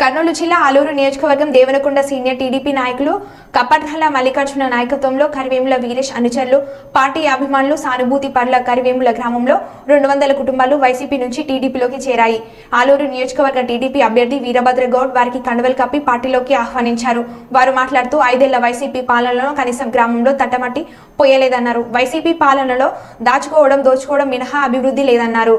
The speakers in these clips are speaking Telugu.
కర్నూలు జిల్లా ఆలూరు నియోజకవర్గం దేవనకొండ సీనియర్ టీడీపీ నాయకులు కప్పర్ధల మల్లికార్జున నాయకత్వంలో కరివేముల వీరేష్ అనుచరులు పార్టీ అభిమానులు సానుభూతి పర్ల కరివేముల గ్రామంలో రెండు వందల కుటుంబాలు వైసీపీ నుంచి టీడీపీలోకి చేరాయి. ఆలూరు నియోజకవర్గ టీడీపీ అభ్యర్థి వీరభద్ర గౌడ్ వారికి కండవలు కప్పి పార్టీలోకి ఆహ్వానించారు. వారు మాట్లాడుతూ ఐదేళ్ళ వైసీపీ పాలనలో కనీసం గ్రామంలో తట్టమట్టి పోయలేదన్నారు. వైసీపీ పాలనలో దాచుకోవడం దోచుకోవడం మినహా అభివృద్ధి లేదన్నారు.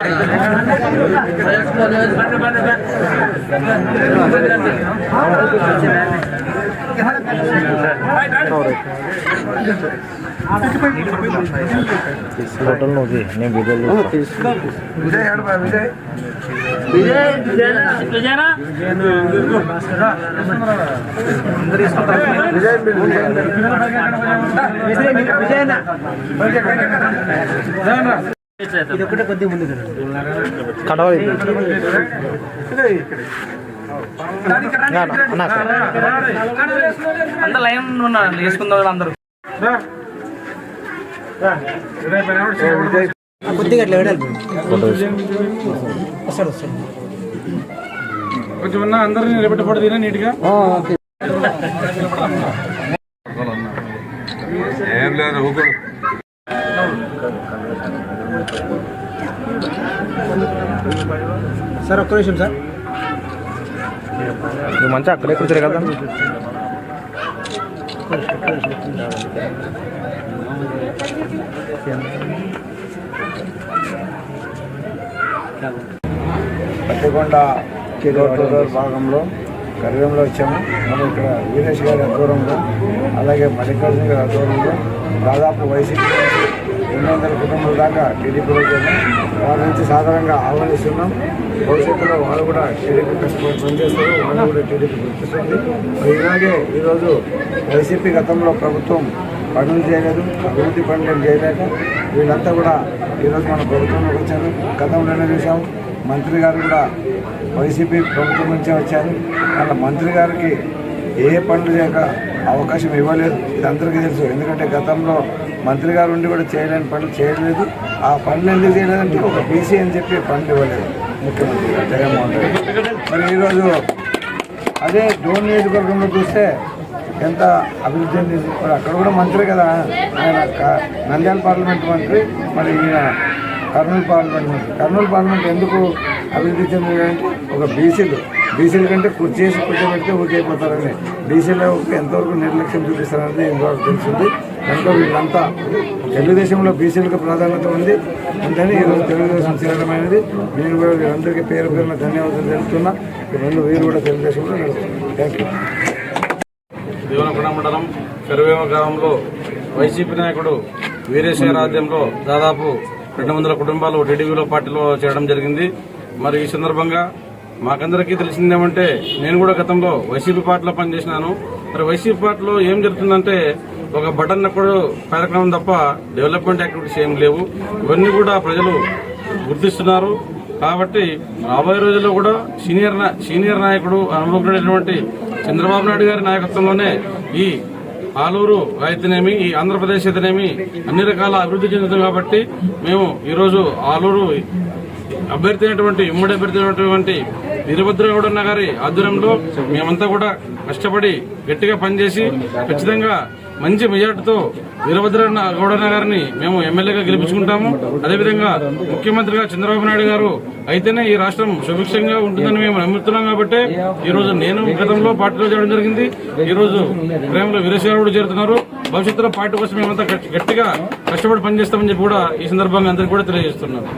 రాదా తమ్ముడు అట్లా పాడు అట్లా పాడు హోటల్ నువ్వు నేను వీడియోలు కడవ అన్న అంత లైన్ ఉన్నారు వేసుకుందాం అందరూ. కొద్దిగా అట్లా వెళ్ళాలి కొంచెం ఉన్న అందరినీ నిలబెట్టబడి తినా నీట్గా. ఏం లేదు ఊరుకో. సార్ ఒక్క నిమిషం సార్. నువ్వు మంచిగా అక్కడే కూర్చోరు కదా. పత్తికొండ రోడ్ భాగంలో కరివేంలో వచ్చాము. మనం ఇక్కడ వీరేష్ గారి ఆధ్వర్యంలో అలాగే మల్లికార్జున గారి ఆధ్వర్యంలో దాదాపు వైసీపీ రెండు వందల కుటుంబాల దాకా టీడీపీలో చేరాం వారి నుంచి సాధారణంగా ఆహ్వానిస్తున్నాం. భవిష్యత్తులో వాళ్ళు కూడా టీడీపీ కష్టపడి పనిచేస్తారు. వాళ్ళు కూడా టీడీపీ గుర్తిస్తుంది. మరి ఇలాగే ఈరోజు వైసీపీ గతంలో ప్రభుత్వం పనులు చేయలేదు. అభివృద్ధి పనులు చేయలేక వీళ్ళంతా కూడా ఈరోజు మన ప్రభుత్వంలోకి వచ్చారు. గతంలోనే చూసాం మంత్రి గారు కూడా వైసీపీ ప్రభుత్వం నుంచే వచ్చారు. వాళ్ళ మంత్రి గారికి ఏ పనులు చేయక అవకాశం ఇవ్వలేదు. ఇది అందరికీ తెలుసు. ఎందుకంటే గతంలో మంత్రి గారు ఉండి కూడా చేయలేని పనులు చేయలేదు. ఆ పనులు ఎందుకు చేయలేదంటే ఒక బీసీ అని చెప్పి పనులు ఇవ్వలేదు ముఖ్యమంత్రి గారు జగన్మోహన్ రెడ్డి మరి ఈరోజు అదే డోన్ నియోజకవర్గంలో చూస్తే ఎంత అభివృద్ధి చెందింది. మరి అక్కడ కూడా మంత్రి కదా. ఆయన నంద్యాల పార్లమెంట్ మంత్రి మరి ఈయన కర్నూలు పార్లమెంట్ మంత్రి. కర్నూలు పార్లమెంట్ ఎందుకు అభివృద్ధి చెందిందంటే ఒక బీసీలు డీజిల్ కంటే కుర్చేసి కూర్చోబెడితే ఊరికైపోతారని డీజిల్ ఎంతవరకు నిర్లక్ష్యం చూపిస్తారని ఇంతవరకు తెలిసింది. కనుక వీళ్ళంతా తెలుగుదేశంలో బీసీలకు ప్రాధాన్యత ఉంది. అందుకని ఈరోజు తెలుగుదేశం చేరడమైనది నేను కూడా వీరందరికీ పేరు పేరున ధన్యవాదాలు తెలుపుతున్నా. రెండు వీరు కూడా తెలుగుదేశంలో నడుస్తున్నారు థ్యాంక్ యూ మండలం కరువేమ గ్రామంలో వైసీపీ నాయకుడు వీరేశ్వర రాజ్యంలో దాదాపు రెండు వందల కుటుంబాలు టీడీపీలో పార్టీలో చేరడం జరిగింది. మరి ఈ సందర్భంగా మాకందరికీ తెలిసిందేమంటే నేను కూడా గతంలో వైసీపీ పార్టీలో పనిచేసినాను. మరి వైసీపీ పార్టీలో ఏం జరుగుతుందంటే ఒక బటన్ నొక్కడు కార్యక్రమం తప్ప డెవలప్మెంట్ యాక్టివిటీస్ ఏం లేవు. ఇవన్నీ కూడా ప్రజలు గుర్తిస్తున్నారు. కాబట్టి రాబోయే రోజుల్లో కూడా సీనియర్ సీనియర్ నాయకుడు అనుభవమైనటువంటి చంద్రబాబు నాయుడు గారి నాయకత్వంలోనే ఈ ఆలూరు అయితేనేమి ఈ ఆంధ్రప్రదేశ్ అయితేనేమి అన్ని రకాల అభివృద్ధి చెందుతుంది కాబట్టి మేము ఈరోజు ఆలూరు అభ్యర్థి అయినటువంటి ఉమ్మడి అభ్యర్థి అయినటువంటి వీరభద్రగౌడన్న గారి ఆధ్వర్యంలో మేమంతా కూడా కష్టపడి గట్టిగా పనిచేసి ఖచ్చితంగా మంచి మెజార్టీతో వీరభద్ర గౌడన్న గారిని మేము ఎమ్మెల్యేగా గెలిపించుకుంటాము. అదేవిధంగా ముఖ్యమంత్రిగా చంద్రబాబు నాయుడు గారు అయితేనే ఈ రాష్ట్రం సుభిక్షంగా ఉంటుందని మేము నమ్ముతున్నాం కాబట్టి ఈ రోజు నేను గతంలో పార్టీలో చేయడం జరిగింది. ఈ రోజు ప్రేమలో వీరేశ్వరరావు చేరుతున్నారు. భవిష్యత్తులో పార్టీ కోసం మేమంతా గట్టిగా కష్టపడి పనిచేస్తామని చెప్పి కూడా ఈ సందర్భంగా అందరికీ కూడా తెలియజేస్తున్నారు